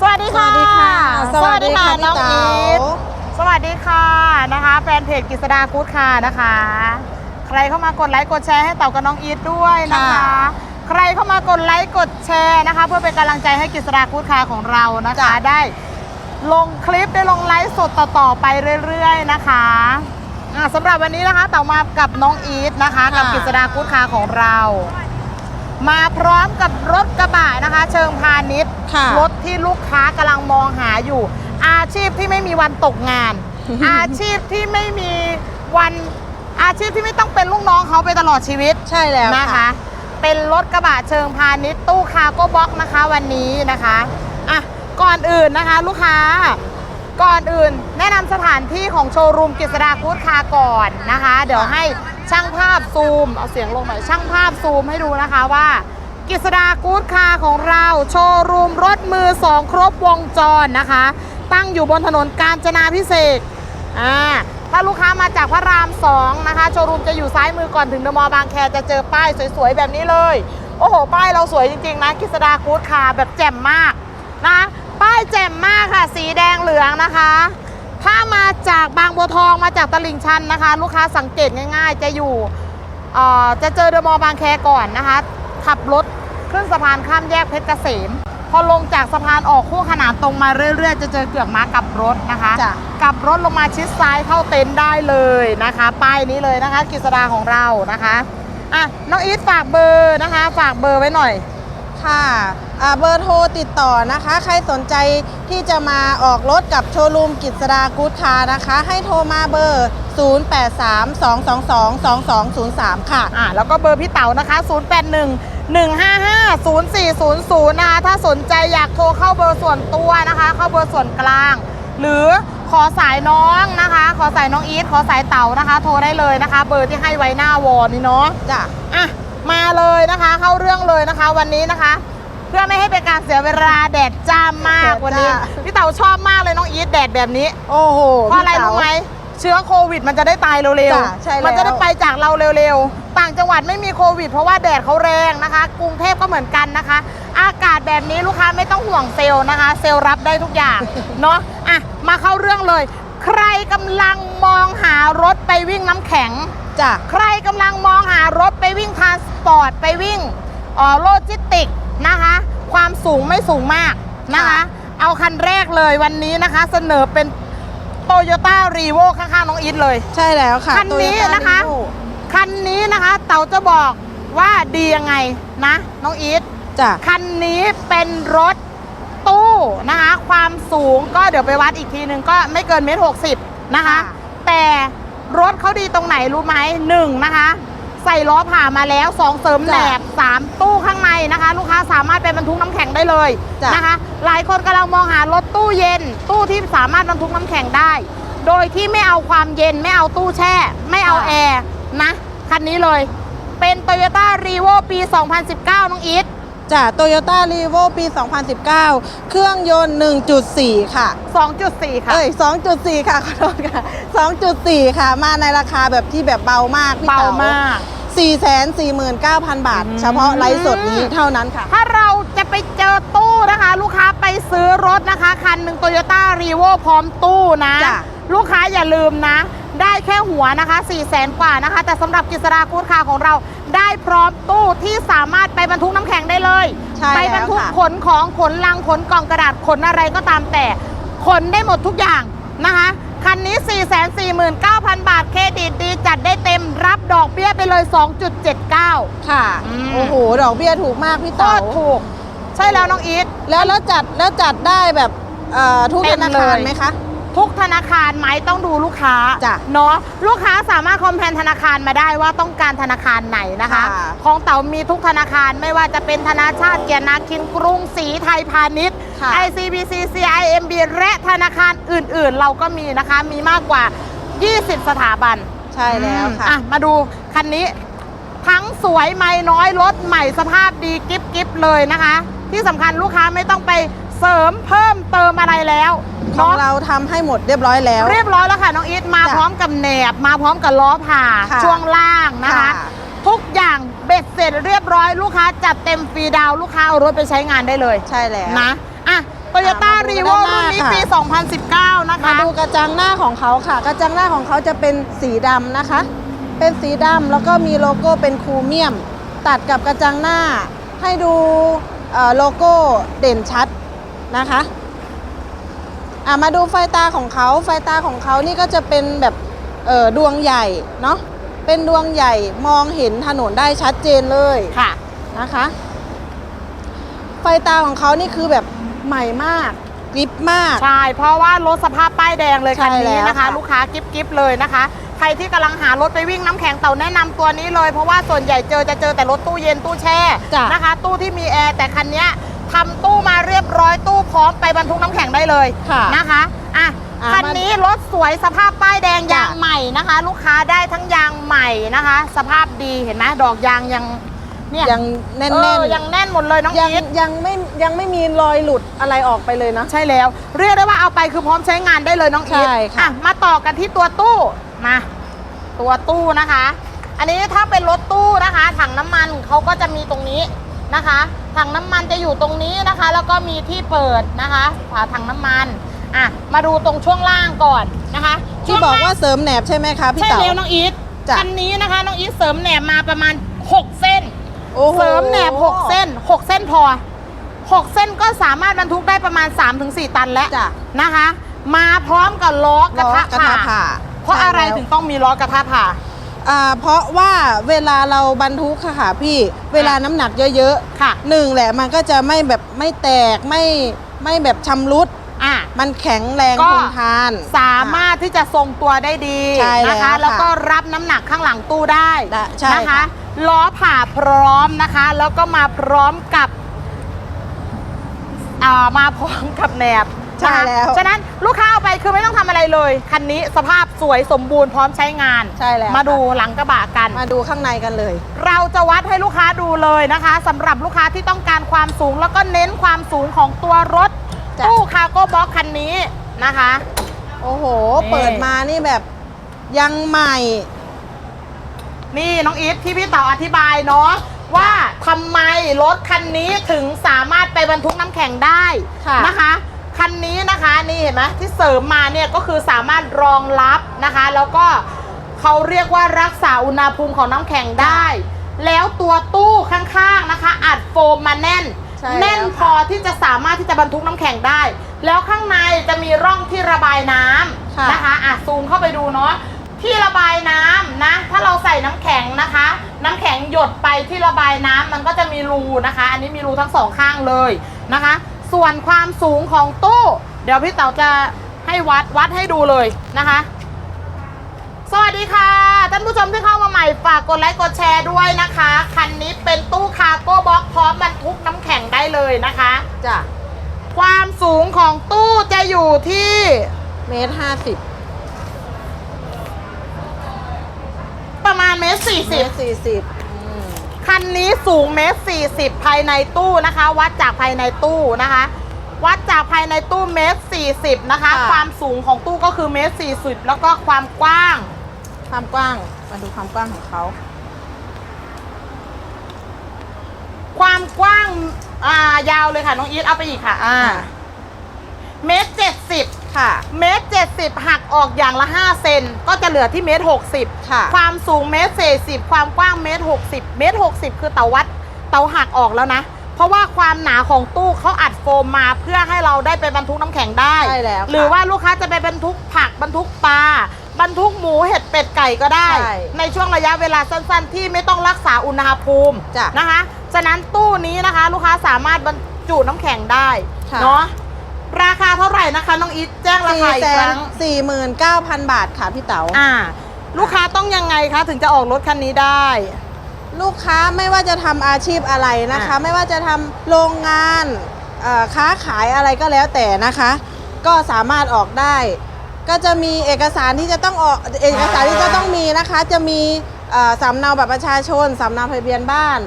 สวัสดีค่ะ สวัสดีค่ะน้องพี่อีเต๋าทสวัสดีค่ะนะคะแฟนเพจกิษดากู๊ดค่ะนะคะ ใครเข้ามากดไลค์กดแชร์ให้เต่ากับน้องอีทด้วยนะคะค่ะใครเข้ามากดไลค์กดแชร์นะคะ เพื่อเป็นกำลังใจให้กิษดากู๊ดค่ะของเรานะคะจ้ะได้ลงคลิปได้ลงไลฟ์สดต่อๆไปเรื่อยๆนะคะอะสำหรับวันนี้นะคะเต่ามากับน้องอีทนะคะ กับกิษดากู๊ดค่ะของเรา มาพร้อมกับรถกระบะนะคะ เชิงพาณิชย์ค่ะรถที่ลูกค้ากำลังมองหาอยู่ อาชีพที่ไม่มีวันตกงาน อาชีพที่ไม่มีวันอาชีพที่ไม่ต้องเป็นลูกน้องเขาไปตลอดชีวิตใช่แล้วนะคะค่ะเป็นรถกระบะเชิงพาณิชย์ตู้คาร์โก้บ็อกซ์นะคะวันนี้นะคะอะก่อนอื่นนะคะลูกค้าก่อนอื่น แนะนำสถานที่ของโชว์รูมกฤษดากู๊ดคาร์ก่อนนะคะ เดี๋ยวให้ ช่างภาพซูม เอาเสียงลงหน่อยช่างภาพซูมให้ดูนะคะว่ากฤษดากู๊ดคาร์ของเราโชว์รูมรถมือสองครบวงจรนะคะ ตั้งอยู่บนถนนกาญจนาพิเศษอ่าถ้าลูกค้ามาจากพระรามสองนะคะ โชว์รูมจะอยู่ซ้ายมือก่อนถึงเดอะมอลล์บางแคจะเจอป้ายสวยๆ แบบนี้เลย โอ้โห ป้ายเราสวยจริงๆนะกฤษดากู๊ดคาร์แบบแจ่มมากนะป้ายแจ่มมากค่ะ สีแดงเหลืองนะคะ ถ้ามาจากบางบัวทองมาจากตลิ่งชันนะคะ ลูกค้าสังเกตง่าย ๆ จะอยู่เอ่อจะเจอเดอะมอลล์บางแคก่อนนะคะ ขับรถขึ้นสะพานข้ามแยกเพชรเกษม พอลงจากสะพานออกคู่ขนานตรงมาเรื่อย ๆ จะเจอเกือกม้ากลับรถนะคะจ้ะกลับรถลงมาชิดซ้ายเข้าเต็นท์ได้เลยนะคะป้ายนี้เลยนะคะกฤษดาของเรานะคะอะน้องอีทฝากเบอร์นะคะ ฝากเบอร์ไว้หน่อย ค่ะอ่าเบอร์โทรติดต่อนะคะ ใครสนใจที่จะมาออกรถกับโชว์รูมกิจสดากู๊ดคาร์นะคะ ให้โทรมาเบอร์ 0832222203 ค่ะ อ่าแล้วก็เบอร์พี่เต๋านะคะ 081 155 0400 นะคะ ถ้าสนใจอยากโทรเข้าเบอร์ส่วนตัวนะคะ เข้าเบอร์ส่วนกลาง หรือขอสายน้องนะคะ ขอสายน้องอีทขอสายเต๋านะคะ โทรได้เลยนะคะ เบอร์ที่ให้ไว้หน้าวอลนี่เนาะจ้ะอะ มาเลยนะคะเข้าเรื่องเลยนะคะวันนี้นะคะ เพื่อไม่ให้เป็นการเสียเวลาแดดจ้ามากแดดจ้าวันนี้พี่เต๋าชอบมากเลยน้องอีทแดดแบบนี้โอ้โหเพราะอะไรพี่ต๋ รู้ไหมเชื้อโควิดมันจะได้ตายเร็วจ้ะใช่แล้ว มัจะได้ไปจากเราเร็วๆ ต่างจังหวัดไม่มีโควิด เพราะว่าแดดเขาแรงนะคะ กรุงเทพก็เหมือนกันนะคะ อากาศแบบนี้ลูกค้าไม่ต้องห่วงเซลล์นะคะ เซลล์รับได้ทุกอย่างเนาะอะมาเข้าเรื่องเลย ใครกำลังมองหารถไปวิ่งน้ำแข็ง จ้ะใครกำลังมองหารถไปวิ่งทรานสปอร์ต ไปวิ่งเอ่อโลจิสติกนะคะ ความสูงไม่สูงมากนะคะค่ะเอาคันแรกเลยวันนี้นะคะ เสนอเป็นโตโยต้ารีโวข้างๆน้องอีทเลย ใช่แล้วค่ะ คันนี้ Toyota นะคะ Vivo คันนี้นะคะ เต๋าจะบอกว่าดียังไงนะ น้องอีทจ้ะคันนี้เป็นรถตู้นะคะ ความสูงก็เดี๋ยวไปวัดอีกทีหนึ่งก็ไม่เกินเมตรหกสิบนะคะค่ะแต่ รถเขาดีตรงไหนรู้ไหมหนึ่งนะคะ ใส่ล้อผ่ามาแล้วสองเสริมแหลกสามตู้ข้างในนะคะ ลูกค้าสามารถไปบรรทุกน้ำแข็งได้เลยจ้ะนะคะ หลายคนกำลังมองหารถตู้เย็น ตู้ที่สามารถบรรทุกน้ำแข็งได้ โดยที่ไม่เอาความเย็นไม่เอาตู้แช่ ไม่เอาแอร์นะคันนี้เลย เป็น Toyota r e v o ปี 2019 น้องอีท จ้ะโตโยต้ารีโวปี 2019 เครื่องยนต์ 1.4 ค่ะ 2.4 ค่ะ เอ้ย 2.4 ค่ะขอโทษค่ะ 2.4 ค่ะ มาในราคาแบบที่แบบเบามากพี่เบาเต๋ามาก 449,000 บาทอืมเฉพาะไลฟ์สดนี้เท่านั้นค่ะ ถ้าเราจะไปเจอตู้นะคะ ลูกค้าไปซื้อรถนะคะ คันหนึ่งโตโยต้ารีโวพร้อมตู้นะ จ้ะ ลูกค้าอย่าลืมนะ ได้แค่หัวนะคะ 4 0 0แสนกว่านะคะ แต่สำหรับกิษรากูดคาของเรา ได้พร้อมตู้ที่สามารถไปบรรทุกน้ำแข็งได้เลย ใช่ไปบรรทุกแล้วค่ะ ขนของขนลังขนกล่องกระดาษขนอะไรก็ตามแต่ขนได้หมดทุกอย่างนะคะ คันนี้ 449,000 บาทเครดิตดีจัดได้เต็มรับดอกเบี้ยไปเลย 2.79 ค่ะ อืม โอ้โห ดอกเบี้ยถูกมากพี่ก็เต๋าถูก ใช่แล้วน้องอีท แล้วแล้วจัดแล้วจัดได้แบบเอ่อทุกเต็ธมนาคารเลย ไหมคะ ทุกธนาคารไหมต้องดูลูกค้าจ้ะเนาะลูกค้าสามารถคอมเพลนธนาคารมาได้ว่าต้องการธนาคารไหนนะคะ ค่ะของเต๋ามีทุกธนาคารไม่ว่าจะเป็นธนาชาติเกียรตินาคินกรุงศรีไทยพาณิชย์ ค่ะ ICBC CIMB และธนาคารอื่นๆ เราก็มีนะคะมีมากกว่า 20 สถาบัน ใช่แล้วอืมค่ะอะ มาดูคันนี้ ทั้งสวยไม่น้อยรถใหม่สภาพดีกิฟกิฟเลยนะคะ ที่สำคัญลูกค้าไม่ต้องไป เสริมเพิ่มเติมอะไรแล้วของเนาะเราทำให้หมดเรียบร้อยแล้ว เรียบร้อยแล้วค่ะน้องอีทมาจ้ะพร้อมกับแหนบ มาพร้อมกับล้อผ่าค่ะช่วงล่างนะคะ ค่ะ ทุกอย่างเบ็ดเสร็จเรียบร้อยลูกค้าจัดเต็มฟรีดาวน์ลูกค้าเอารถไปใช้งานได้เลยใช่แล้ว นะอะโตโยต้ารีดูโวด้านหรุ่นน้านี้ค่ะ ปี 2019 นะคะ มาดูกระจังหน้าของเขาค่ะ กระจังหน้าของเขาจะเป็นสีดำนะคะ เป็นสีดำแล้วก็มีโลโก้เป็นคูเมียม ตัดกับกระจังหน้า ให้ดูเอ่อโลโก้เด่นชัด นะคะอะมาดูไฟตาของเขาไฟตาของเขานี่ก็จะเป็นแบบเอ่อดวงใหญ่เนาะเป็นดวงใหญ่มองเห็นถนนได้ชัดเจนเลยค่ะนะคะ ไฟตาของเขานี่คือแบบใหม่มากกริบมาก ใช่ เพราะว่ารถสภาพป้ายแดงเลยใช่คันนี้แล้วนะคะค่ะลูกค้ากิฟกิฟเลยนะคะ ใครที่กำลังหารถไปวิ่งน้ำแข็งเต่าแนะนำตัวนี้เลย เพราะว่าส่วนใหญ่เจอจะเจอแต่รถตู้เย็นตู้แช่จ้ะนะคะ ตู้ที่มีแอร์แต่คันเนี้ย ทำตู้มาเรียบร้อยตู้พร้อมไปบรรทุกน้ำแข็งได้เลยค่ะนะคะอะอะคันนี้รถสวยสภาพป้ายแดงจ้ะยางใหม่นะคะ ลูกค้าได้ทั้งยางใหม่นะคะ สภาพดีเห็นไหมดอกยางยังเนี่ยยังแน่นเอแน่อนยังแน่นหมดเลยน้องยังอีท ยังไม่ยังไม่มีรอยหลุดอะไรออกไปเลยนะ ใช่แล้ว เรียกได้ว่าเอาไปคือพร้อมใช้งานได้เลยน้องอีทใช่ค่ะ อ่มาต่อกันที่ตัวตู้มาตัวตู้นะคะ อันนี้ถ้าเป็นรถตู้นะคะ ถังน้ำมันเขาก็จะมีตรงนี้ นะคะ ถังน้ำมันจะอยู่ตรงนี้นะคะ แล้วก็มีที่เปิดนะคะฝาถังน้ำมันอะมาดูตรงช่วงล่างก่อนนะคะที่ช่งบอกล่งว่าเสริมแหนบใช่ไหมคะพี่ใช่เต๋าแล้วน้องอีทจ้ะคันนี้นะคะน้องอีทเสริมแหนบมาประมาณ 6 เส้นโอ้โหเสริมแหนบ 6 เส้น 6 เส้นพอ 6 เส้นก็สามารถบรรทุกได้ประมาณ 3-4 ตันแล้วจ้ะนะคะ มาพร้อมกับล้อกระล้อทะกระทะผ่าเพราะใช่อะไรแล้วถึงต้องมีล้อกระทะผ่า อ่าเพราะว่าเวลาเราบรรทุกค่ะค่ะพี่เวลาน้ำหนักเยอะค่ะๆหนึ่งแหละมันก็จะไม่แบบไม่แตกไม่ไม่แบบชำรุด อะ มันแข็งแรงก็ ทนทาน สามารถที่จะทรงตัวได้ดีใช่แล้วนะคะ ค่ะแล้วก็รับน้ำหนักข้างหลังตู้ได้ได้ใช่นะคะ ค่ะ ล้อผ่าพร้อมนะคะ แล้วก็มาพร้อมกับอ่ามาพร้อมกับแหนบ ใช่แล้ว ฉะนั้นลูกค้าเอาไปคือไม่ต้องทำอะไรเลย คันนี้สภาพสวยสมบูรณ์พร้อมใช้งาน ใช่แล้วมาดูหลังกระบะกัน มาดูข้างในกันเลย เราจะวัดให้ลูกค้าดูเลยนะคะสำหรับลูกค้าที่ต้องการความสูงแล้วก็เน้นความสูงของตัวรถจ้ะ ตู้คาร์โก้บ็อกคันนี้นะคะ โอ้โห นี่ เปิดมานี่แบบยังใหม่ นี่น้องอีฟที่พี่ต่ออธิบายเนาะว่าทำไมรถคันนี้ถึงสามารถไปบรรทุกน้ำแข็งได้ค่ะ นะคะ คันนี้นะคะนี่เห็นไหมที่เสริมมาเนี่ยก็คือสามารถรองรับนะคะ แล้วก็เขาเรียกว่ารักษาอุณหภูมิของน้ำแข็งได้ แล้วตัวตู้ข้างๆนะคะ อัดโฟมมาแน่น ใช่แน่นแล้วพอที่จะสามารถที่จะบรรทุกน้ำแข็งได้ แล้วข้างในจะมีร่องที่ระบายน้ำค่ะนะคะอะซูมเข้าไปดูเนาะที่ระบายน้ำนะ ถ้าเราใส่น้ำแข็งนะคะ น้ำแข็งหยดไปที่ระบายน้ำมันก็จะมีรูนะคะ อันนี้มีรูทั้งสองข้างเลยนะคะ ส่วนความสูงของตู้ เดี๋ยวพี่เต๋าจะให้วัดวัดให้ดูเลยนะคะ สวัสดีค่ะ ท่านผู้ชมที่เข้ามาใหม่ฝากกดไลค์กดแชร์ด้วยนะคะ คันนี้เป็นตู้คาร์โก้บ็อกพร้อมบรรทุกน้ำแข็งได้เลยนะคะจ้ะความสูงของตู้จะอยู่ที่เมตรห้าสิบประมาณเมตรสี่เมสิบตรสี่สิบ คันนี้สูงเมตรสี่สิบภายในตู้นะคะ วัดจากภายในตู้นะคะ วัดจากภายในตู้เมตรสี่สิบนะคะ ค่ะ ความสูงของตู้ก็คือเมตรสี่สิบแล้วก็ความกว้าง ความกว้าง มาดูความกว้างของเขา ความกว้างอ่ายาวเลยค่ะน้องอีทเอาไปอีกค่ะอ่าค่ะเมตรเจ็ดสิบ ค่ะ เมตรเจ็ดสิบหักออกอย่างละห้าเซนก็จะเหลือที่เมตรหกสิบค่ะ ความสูงเมตรสี่สิบความกว้างเมตรหกสิบเมตรหกสิบคือเตาวัดเตาหักออกแล้วนะ เพราะว่าความหนาของตู้เขาอัดโฟมมาเพื่อให้เราได้ไปบรรทุกน้ำแข็งได้ใช่แล้วค่ะหรือว่าลูกค้าจะไปบรรทุกผักบรรทุกปลาบรรทุกหมูเห็ดเป็ดไก่ก็ได้ ใช่ในช่วงระยะเวลาสั้นๆ ที่ไม่ต้องรักษาอุณหภูมิจ้ะนะคะ ฉะนั้นตู้นี้นะคะ ลูกค้าสามารถบรรจุน้ำแข็งได้ค่ะ เนาะ ราคาเท่าไหร่นะคะน้องอีทแจ้งราสี่คาอีแสกคนรั้งสี่หมื่นเก้าพันบาทค่ะพี่เต๋าอ่า ลูกค้าต้องยังไงคะถึงจะออกรถคันนี้ได้ ลูกค้าไม่ว่าจะทำอาชีพอะไรนะคะอะไม่ว่าจะทำโรงงานเอ่อค้าขายอะไรก็แล้วแต่นะคะ ก็สามารถออกได้ ก็จะมีเอกสารที่จะต้องออกเอกสารที่จะต้องมีนะคะ จะมีเอ่อสำเนาบัตรประชาชนสำเนาทะเบียนบ้าน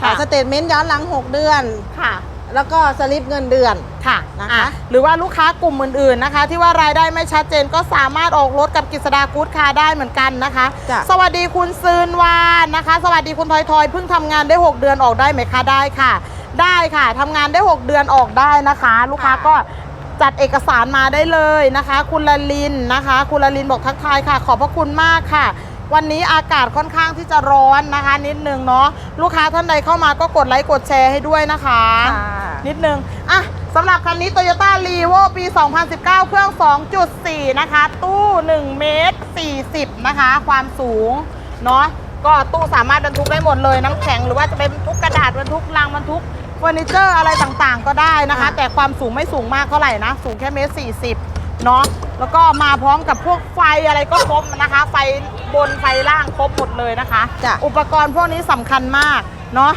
ค่ะสเตทเมนต์ย้อนหลัง 6 เดือนค่ะ แล้วก็สลิปเงินเดือน ค่ะนะคะ อ่หรือว่าลูกค้ากลุ่มอื่นๆนะคะ ที่ว่ารายได้ไม่ชัดเจนก็สามารถออกรถกับกิษดากู๊ดคาร์ได้เหมือนกันนะคะ จ้ะ สวัสดีคุณซืนวานนะคะ สวัสดีคุณทอยทอยเพิ่งทำงานได้ 6 เดือนออกได้ไหมคะได้ค่ะ ได้ค่ะทำงานได้ 6 เดือนออกได้นะคะ ลูกค้าก็จัดเอกสารมาได้เลยนะคะ คุณลลินนะคะ คุณลลินบอกทักทายค่ะ ขอบพระคุณมากค่ะ วันนี้อากาศค่อนข้างที่จะร้อนนะคะ นิดนึงเนาะลูกค้าท่านใดเข้ามาก็กดไลค์กดแชร์ให้ด้วยนะคะค่ะนิดนึงอะสำหรับคันนี้ Toyota r e v o ปี 2019 เครื่อง 2.4 นะคะ ตู้ 1 เมตร 40 นะคะ ความสูง เนาะก็ตู้สามารถบรรทุกได้หมดเลย น้ำแข็งหรือว่าจะเป็นบรรทุกกระดาษบรรทุกลังบรรทุกเฟอร์นิเจอร์อะไรต่างๆ ก็ได้นะคะอะแต่ความสูงไม่สูงมากเท่าไหร่นะ สูงแค่เมตร 40 เนาะแล้วก็มาพร้อมกับพวกไฟอะไรก็ครบนะคะ ไฟบนไฟล่างครบหมดเลยนะคะ จ้ะ อุปกรณ์พวกนี้สำคัญมากเนาะ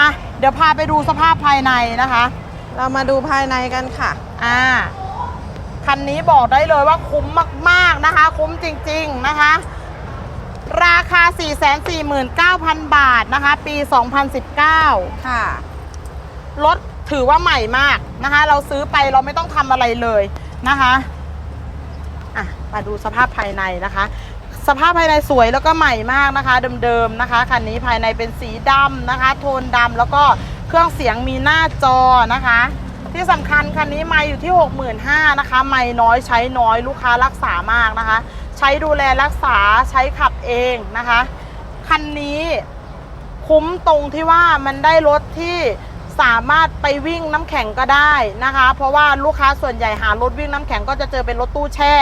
อะเดี๋ยวพาไปดูสภาพภายในนะคะ เรามาดูภายในกันค่ะ อ่าคันนี้บอกได้เลยว่าคุ้มมาก ๆ นะคะ คุ้มจริง ๆ นะคะ ราคา 449,000 บาทนะคะ ปี 2019 ค่ะ รถถือว่าใหม่มากนะคะ เราซื้อไปเราไม่ต้องทำอะไรเลยนะคะอะ มาดูสภาพภายในนะคะ สภาพภายในสวยแล้วก็ใหม่มากนะคะ เดิมๆนะคะคันนี้ภายในเป็นสีดำนะคะ โทนดำแล้วก็เครื่องเสียงมีหน้าจอนะคะ ที่สำคัญคันนี้ไม่อยู่ที่ 65,000นะคะ ไม่น้อยใช้น้อยลูกค้ารักษามากนะคะ ใช้ดูแลรักษาใช้ขับเองนะคะ คันนี้คุ้มตรงที่ว่ามันได้รถที่ สามารถไปวิ่งน้ำแข็งก็ได้นะคะ เพราะว่าลูกค้าส่วนใหญ่หารถวิ่งน้ำแข็งก็จะเจอเป็นรถตู้แช่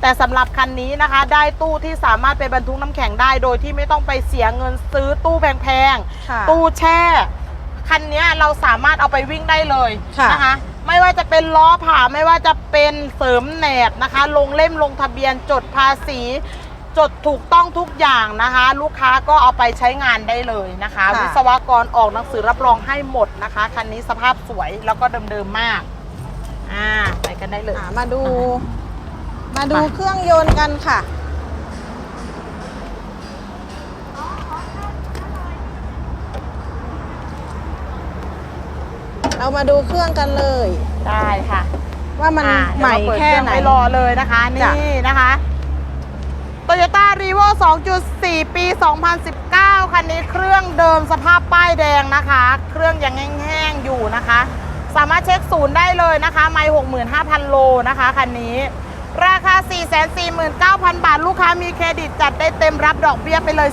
แต่สำหรับคันนี้นะคะ ได้ตู้ที่สามารถไปบรรทุกน้ำแข็งได้ โดยที่ไม่ต้องไปเสียเงินซื้อตู้แพงค่ะๆตู้แช่คันนี้เราสามารถเอาไปวิ่งได้เลยค่ะนะคะไม่ว่าจะเป็นล้อผ่าไม่ว่าจะเป็นเสริมแหนบนะคะ ลงเล่มลงทะเบียนจดภาษี จดถูกต้องทุกอย่างนะคะ ลูกค้าก็เอาไปใช้งานได้เลยนะคะ ค่ะ วิศวกรออกหนังสือรับรองให้หมดนะคะ คันนี้สภาพสวยแล้วก็เดิมๆมากอ่าไปกันได้เลย อะมาดู มาดูไป เครื่องยนต์กันค่ะ เรามาดูเครื่องกันเลย ได้ค่ะว่ามันอ่าใหม่เดี๋ยวเราเปิดแค่เครื่องไหนไปรอเลยนะคะ จ้ะ นี่นะคะ Toyota r e v o 2.4 ปี 2019 คันนี้เครื่องเดิมสภาพป้ายแดงนะคะ เครื่องยังแห้งๆอยู่นะคะ สามารถเช็คศูนย์ได้เลยนะคะ ไม่ 65,000 โลนะคะคันนี้ ราคา 449,000 บาท ลูกค้ามีเครดิตจัดได้เต็มรับดอกเบี้ยไปเลย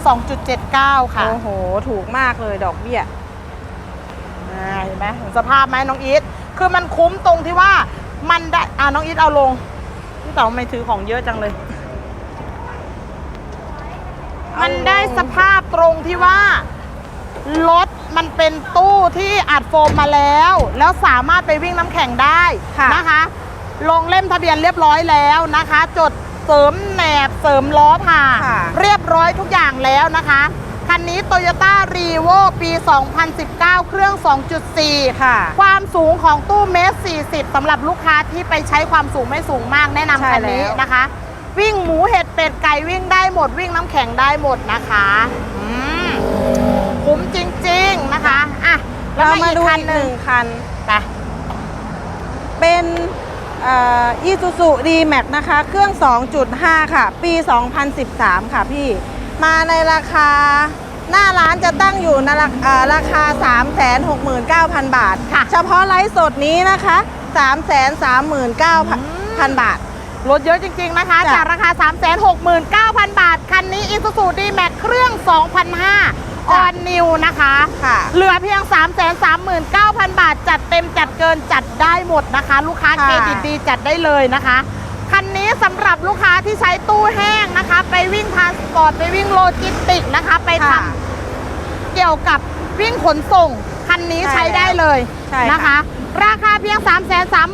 2.79 ค่ะ โอ้โห ถูกมากเลยดอกเบี้ยอ่าเห็นไหมเห็นสภาพไหมน้องอีทคือมันคุ้มตรงที่ว่ามันได้อ่าน้องอีทเอาลงพี่เต๋าไม่ถือของเยอะจังเลยเอา มัมันได้สภาพตรงที่ว่ารถมันเป็นตู้ที่อัดโฟมมาแล้ว แล้วสามารถไปวิ่งน้ำแข็งได้ค่ะนะคะ ลงเล่มทะเบียนเรียบร้อยแล้วนะคะ จดเสริมแหนบเสริมล้อผ่าค่ะเรียบร้อยทุกอย่างแล้วนะคะคันนี้ Toyota r e v o ปี 2019 เครื่อง 2.4 ค่ะ ความสูงของตู้เมตร 40สำหรับลูกค้าที่ไปใช้ความสูงไม่สูงมากแนะนำใช่คันนี้แล้วนะคะ วิ่งหมูเห็ดเป็ดไก่วิ่งได้หมด วิ่งน้ำแข็งได้หมดนะคะอืมคุ้มจริงๆนะคะอะแล้วเรามามาอีกดูคันอีกหหนึ่นึ่งงคัน ไปเป็นอีซูซูดีแม็กนะคะ เครื่อง 2.5 ค่ะ ปี 2013 ค่ะพี่ มาในราคาหน้าร้านจะตั้งอยู่ในราอ่าราคา 369,000 บาทค่ะเฉพาะไลฟ์สดนี้นะคะ 339,000 บาท ลดเยอะจริง ๆ นะคะจ้ะจากราคา 369,000 บาท คันนี้ Isuzu D-Max เครื่อง 2,500ออนนิวนะคะค่ะเหลือเพียง 339,000 บาท จัดเต็มจัดเกินจัดได้หมดนะคะ ลูกค้าค่ะเครดิตดีจัดได้เลยนะคะ คันนี้สำหรับลูกค้าที่ใช้ตู้แห้งนะคะ ไปวิ่งพาสปอร์ต ไปวิ่งโลจิสติกนะคะ ไปทค่ะำเกี่ยวกับวิ่งขนส่งคันนี้ใช่ใช้ได้เลยใช่ค่ะนะคะ ราคาเพียง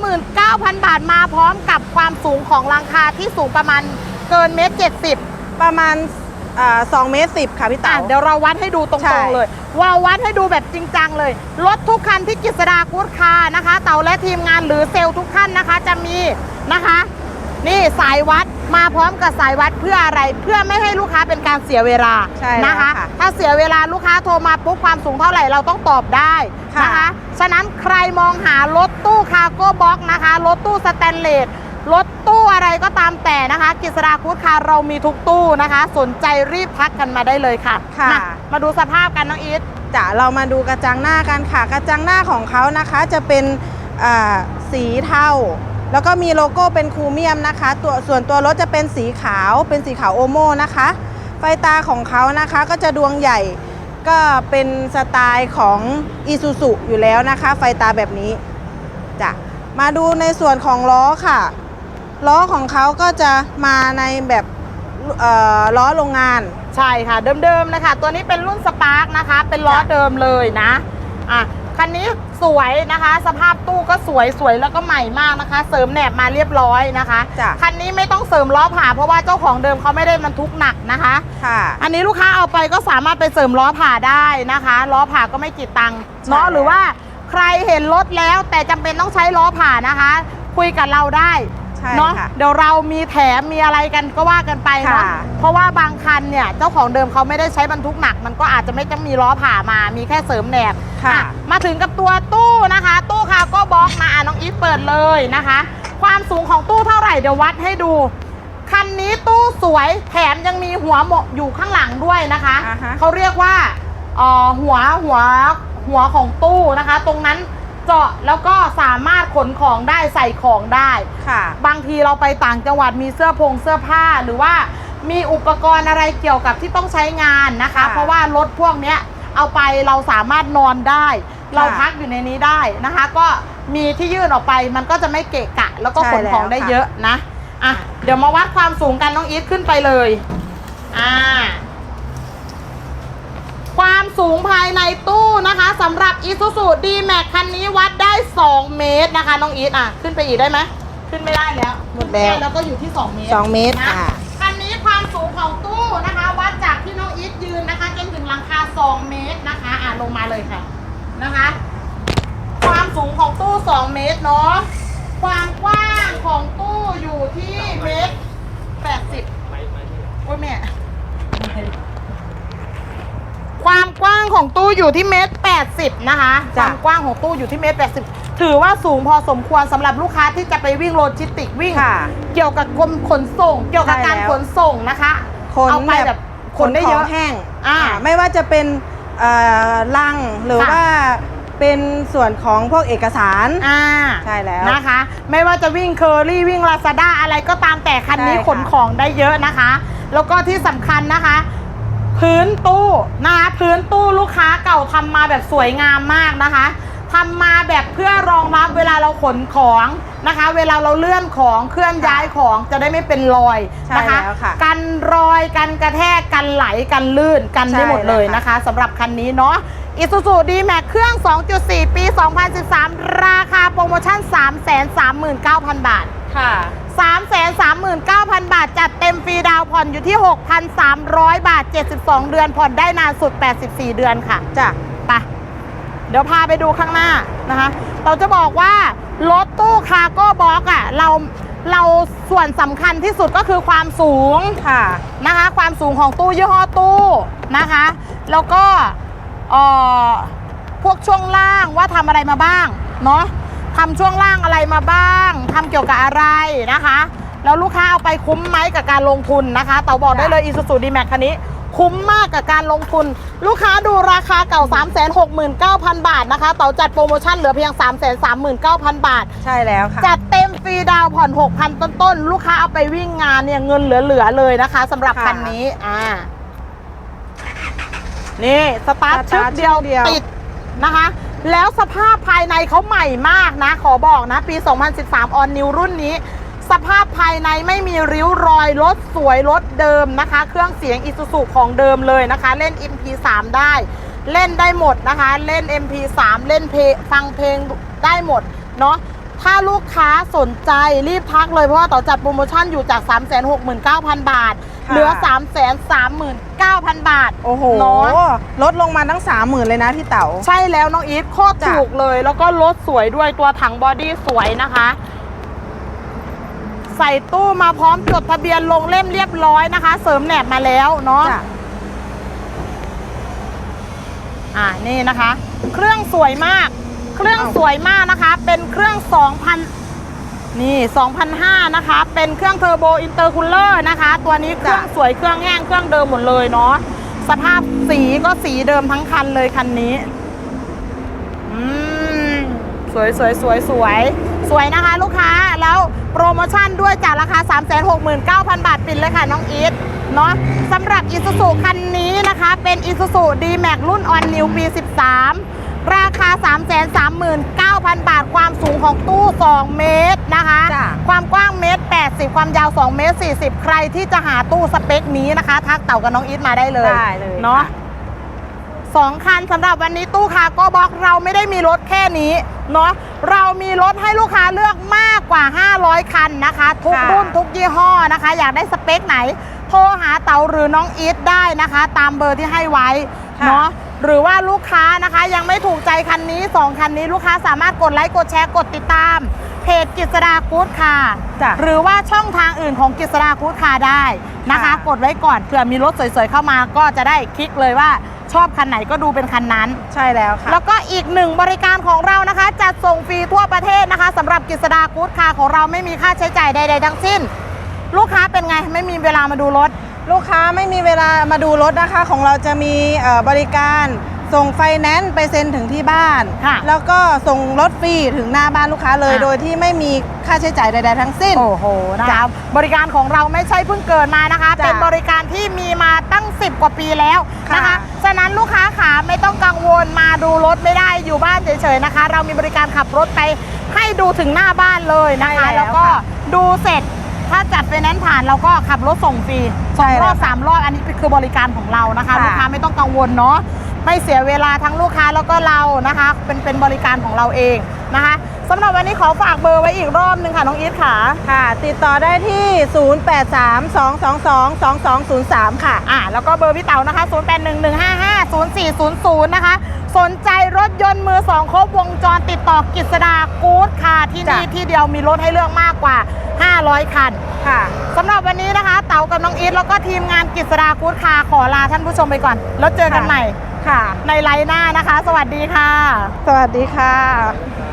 339,000 บาทมาพร้อมกับความสูงของหลังคาที่สูงประมาณเกินเมตรเจ็ดสิบประมาณอ่า2เมตร10ค่ะพี่อะเต๋าเดี๋ยวเราวัดให้ดูตรใช่งๆเลย ว่าวัดให้ดูแบบจริงจังเลย รถทุกคันที่กิษดากูดคาร์นะคะ เต่าและทีมงานหรือเซลล์ทุกท่านนะคะจะมีนะคะ นี่สายวัด มาพร้อมกับสายวัดเพื่ออะไร เพื่อไม่ให้ลูกค้าเป็นการเสียเวลาใช่แล้วนะคะค่ะถ้าเสียเวลาลูกค้าโทรมาปุ๊บความสูงเท่าไหร่เราต้องตอบได้นะคะค่ะฉะนั้นใครมองหารถตู้คาร์โก้บ็อกนะคะ รถตู้สแตนเลส รถตู้อะไรก็ตามแต่นะคะ กิษดาคูดคาร์เรามีทุกตู้นะคะ สนใจรีบทักกันมาได้เลยค่ะค่ะมามาดูสภาพกันน้องอีท จะเรามาดูกระจังหน้ากันค่ะ กระจังหน้าของเขานะคะจะเป็นอ่าสีเทา แล้วก็มีโลโก้เป็นคูเมียมนะคะ ตัวส่วนตัวรถจะเป็นสีขาวเป็นสีขาวโอโมนะคะ ไฟตาของเขานะคะก็จะดวงใหญ่ก็เป็นสไตล์ของอีซูซุอยู่แล้วนะคะ ไฟตาแบบนี้จ้ะมาดูในส่วนของล้อค่ะล้อของเขาก็จะมาในแบบเอ่อล้อโรงงาน ใช่ค่ะเดิมๆนะคะ ตัวนี้เป็นรุ่นสปาร์กนะคะ เป็นล้อจ้ะเดิมเลยนะอะคันนี้ สวยนะคะ สภาพตู้ก็สวยสวยแล้วก็ใหม่มากนะคะ เสริมแหนบมาเรียบร้อยนะคะจ้ะคันนี้ไม่ต้องเสริมล้อผ่า เพราะว่าเจ้าของเดิมเขาไม่ได้บรรทุกหนักนะคะ ค่ะ อันนี้ลูกค้าเอาไปก็สามารถไปเสริมล้อผ่าได้นะคะล้อผ่าก็ไม่กี่ตังค์เนาะใช่หรือว่าใครเห็นรถแล้วแต่จำเป็นต้องใช้ล้อผ่านะคะ คุยกับเราได้ ใช่เนาะค่ะเดี๋ยวเรามีแถมมีอะไรกันก็ว่ากันไปเนาะค่ะเพราะว่าบางคันเนี่ยเจ้าของเดิมเขาไม่ได้ใช้บรรทุกหนัก มันก็อาจจะไม่ต้องมีล้อผ่ามา มีแค่เสริมแหนบค่ะอะมาถึงกับตัวตู้นะคะ ตู้คาร์โก็บล็อกมาอะน้องอีฟเปิดเลยนะคะ ความสูงของตู้เท่าไหร่เดี๋ยววัดให้ดู คันนี้ตู้สวยแถมยังมีหัวหมกอยู่ข้างหลังด้วยนะคะอ่าฮะ เขาเรียกว่าเอ่อหัวหัวหัวของตู้นะคะ ตรงนั้น เจาะแล้วก็สามารถขนของได้ใส่ของได้ ค่ะ บางทีเราไปต่างจังหวัดมีเสื้อพงเสื้อผ้าหรือว่ามีอุปกรณ์อะไรเกี่ยวกับที่ต้องใช้งานนะคะ ค่ะเพราะว่ารถพวกเนี้ยเอาไปเราสามารถนอนได้ เราพักอยู่ในนี้ได้นะคะ ก็มีที่ยื่นออกไปมันก็จะไม่เกะกะ แล้วก็ขนของได้เยอะนะอะเดี๋ยวมาวัดความสูงกันน้องอีทขึ้นไปเลยอ่า ความสูงภายในตู้นะคะสำหรับ Isuzu D-Max คันนี้วัดได้ 2 เมตรนะคะ น้องอีทอะ ขึ้นไปอีกได้ไหม ขึ้นไม่ได้แล้วหมดแล้วขึ้นไแล้วก็อยู่ที่ 2 เมตรสองเมตรนะอ่าคันนี้ความสูงของตู้นะคะ วัดจากที่น้องอีทยืนนะคะ จนถึงหลังคา 2 เมตรนะคะ อะลงมาเลยค่ะนะคะ ความสูงของตู้ 2 เมตรเนาะความกว้างของตู้อยู่ที่เมตร80โอ้ยแม่ ความกว้างของตู้อยู่ที่เมตรแปดสิบนะคะ คจ้ะ วามกว้างของตู้อยู่ที่เมตรแปดสิบถือว่าสูงพอสมควรสำหรับลูกค้าที่จะไปวิ่งโลจิสติกวิ่ง ค่ะ เกี่ยวกับกรมขนส่ง เกี่ยวกับใช่การแล้ว ขนส่งนะคะขนเอาไปแบแบบบขนได้เยขอะงแห้งอ่า ไม่ว่าจะเป็นเอ่อลังหรือค่ะ ว่าเป็นส่วนของพวกเอกสาร อ่าใช่แล้ว นะคะ ไม่ว่าจะวิ่งเคอรี่วิ่งลาซาด้าอะไรก็ตามแต่คันนี้ใช่ค่ะ ขนของได้เยอะนะคะ แล้วก็ที่สำคัญนะคะ พื้นตู้นะคะพื้นตู้ลูกค้าเก่าทำมาแบบสวยงามมากนะคะทำมาแบบเพื่อรองรับเวลาเราขนของนะคะ เวลาเราเลื่อนของเคลื่อนย้ายของจะได้ไม่เป็นรอยนะคะใช่แล้วค่ะกันรอยกันกระแทกกันไหลกันลื่นกันได้หมดเลยนะคะสำหรับคันนี้เนาะอิซูซูดีแม็กเครื่อง 2.4 ปี 2013 ราคาโปรโมชั่น 339,000 บาท ค่ะ 339,000 บาท จัดเต็มฟรีดาวน์ผ่อนอยู่ที่ 6,300 บาท 72 เดือนผ่อนได้นานสุด 84 เดือนค่ะจ้ะไปเดี๋ยวพาไปดูข้างหน้านะคะ เราจะบอกว่ารถตู้คาร์โก้บ็อกอะเราเราส่วนสำคัญที่สุดก็คือความสูงค่ะนะคะ ความสูงของตู้ยี่ห้อตู้นะคะ แล้วก็เอ่อพวกช่วงล่างว่าทำอะไรมาบ้าง เนาะ ทำช่วงล่างอะไรมาบ้างทำเกี่ยวกับอะไรนะคะ แล้วลูกค้าเอาไปคุ้มไหมกับการลงทุนนะคะเต๋าบอกได้เลย Isuzu D-Max คันนี้ คุ้มมากกับการลงทุน ลูกค้าดูราคาเก่า 369,000 บาทนะคะเต๋าจัดโปรโมชั่นเหลือเพียง 339,000 บาท ใช่แล้วค่ะ จัดเต็มฟรีดาวน์ผ่อน 6,000 ต้นๆ ลูกค้าเอาไปวิ่งงานเนี่ยเงินเหลือๆเลยนะคะสำหรับค่ะ คันนี้อ่านี่ สตาร์ทสชึตาบร์ทเดียวชึบเดียวติดนะคะ แล้วสภาพภายในเขาใหม่มากนะ ขอบอกนะ ปี 2013 ออนนิวรุ่นนี้ สภาพภายในไม่มีริ้วรอย รถสวย รถเดิมนะคะ เครื่องเสียงอิซูซุของเดิมเลยนะคะ เล่น MP3 ได้ เล่นได้หมดนะคะ เล่น MP3 เล่นเพลงฟังเพลงได้หมดเนาะ ถ้าลูกค้าสนใจรีบทักเลยเพราะว่าต่อจัดโปรโมชั่นอยู่จาก 369,000 บาทค่ะเหลือ 339,000 บาท โอ้โหเนาะลดลงมาตั้งสามหมื่นเลยนะพี่เต๋า ใช่แล้วน้องอีทโคตรจ้ะ ถูกเลย แล้วก็รถสวยด้วยตัวถังบอดี้สวยนะคะ ใส่ตู้มาพร้อมจดทะเบียนลงเล่มเรียบร้อยนะคะ เสริมแหนบมาแล้วเนาะ จ้ะอ่านี่นะคะ เครื่องสวยมาก เครื่องสวยมากนะคะ เป็นเครื่อง 2,000 นี่ 2,005นะคะ เป็นเครื่องเทอร์โบอินเตอร์คูลเลอร์นะคะ ตัวนี้เครื่องจ้ะสวยเครื่องแห้งเครื่องเดิมหมดเลยเนาะ สภาพสีก็สีเดิมทั้งคันเลยคันนี้ อืม สวยสวยสวยสวยสวยนะคะลูกค้า แล้วโมชั่นด้วยจากราคา 369,000 บาทปิดเลยค่ะน้องอีทเนาะสำหรับ Isuzu คันนี้นะคะ เป็น Isuzu D-Max รุ่น On New ปี 13 ราคา 339,000 บาท ความสูงของตู้ 2 เมตรนะคะจ้ะความกว้างเมตร 80 ความยาว 2 เมตร 40 ใครที่จะหาตู้สเปคนี้นะคะ ทักเต่ากับน้องอีทมาได้เลยได้เลยเนาะค่ะสองคันสำหรับวันนี้ตู้คาร์โก้บ็อกเราไม่ได้มีรถแค่นี้เนาะเรามีรถให้ลูกค้าเลือกมากกว่า 500 คันนะคะ ทุกค่ะรุ่นทุกยี่ห้อนะคะ อยากได้สเปคไหน โทรหาเต๋าหรือน้องอีทได้นะคะ ตามเบอร์ที่ให้ไว้เนาะ หรือว่าลูกค้านะคะยังไม่ถูกใจคันนี้ 2 คันนี้ลูกค้าสามารถกดไลค์กดแชร์กดติดตาม เพจกิษดากู๊ดค่ะ จ้ะ หรือว่าช่องทางอื่นของกิษดากู๊ดค่ะได้นะคะ ค่ะ กดไว้ก่อนเผื่อมีรถสวยๆเข้ามาก็จะได้คลิกเลยว่าชอบคันไหนก็ดูเป็นคันนั้น ใช่แล้วค่ะ แล้วก็อีกหนึ่งบริการของเรานะคะ จัดส่งฟรีทั่วประเทศนะคะสำหรับกิษดากู๊ดคาร์ของเราไม่มีค่าใช้จ่ายใด ๆ ทั้งสิ้น ลูกค้าเป็นไงไม่มีเวลามาดูรถ ลูกค้าไม่มีเวลามาดูรถนะคะ ของเราจะมีเอ่อบริการส่งไฟแนนซ์ไปเซ็นถึงที่บ้าน ค่ะแล้วก็ส่งรถฟรีถึงหน้าบ้านลูกค้าเลยอะ โดยที่ไม่มีค่าใช้จ่ายใดๆทั้งสิ้น โอ้โหนะจ้ะคะบริการของเราไม่ใช่เพิ่งเกิดมานะคะ จ้ะเป็นบริการที่มีมาตั้ง 10 กว่าปีแล้วนะคะค่ะฉะนั้นลูกค้าขาไม่ต้องกังวลมาดูรถไม่ได้อยู่บ้านเฉยๆนะคะ เรามีบริการขับรถไปให้ดูถึงหน้าบ้านเลยนะคะแล้วก็ดูเสร็จ ถ้าจัดไฟแนนซ์ผ่านเราก็ขับรถส่งฟรีสองรอบสามรอบอันนี้คือบริการของเรานะคะ ลูกค้าไม่ต้องกังวลเนาะไม่เสียเวลาทั้งลูกค้าแล้วก็เรานะคะ เป็นเป็นบริการของเราเองนะคะสำหรับวันนี้ขอฝากเบอร์ไว้อีกรอบหนึงค่ะ น้องอีทค่ะ ค่ะ ติดต่อได้ที่ 0832222203 ค่ะ อ่าแล้วก็เบอร์พี่เต๋านะคะ 0811550400 นะคะ สนใจรถยนต์มือสองครบวงจรติดต่อกิษดากู๊ดค่ะ ที่นี่จ้ะ ที่เดียวมีรถให้เลือกมากกว่า 500 คัน ค่ะ สำหรับวันนี้นะคะ เต๋ากับน้องอีทแล้วก็ทีมงานกิษดากู๊ดค่ะ ขอลาท่านผู้ชมไปก่อน แล้วเจอกันค่ะ ใหม่ค่ะ ในไลน์หน้านะคะ สวัสดีค่ะ สวัสดีค่ะ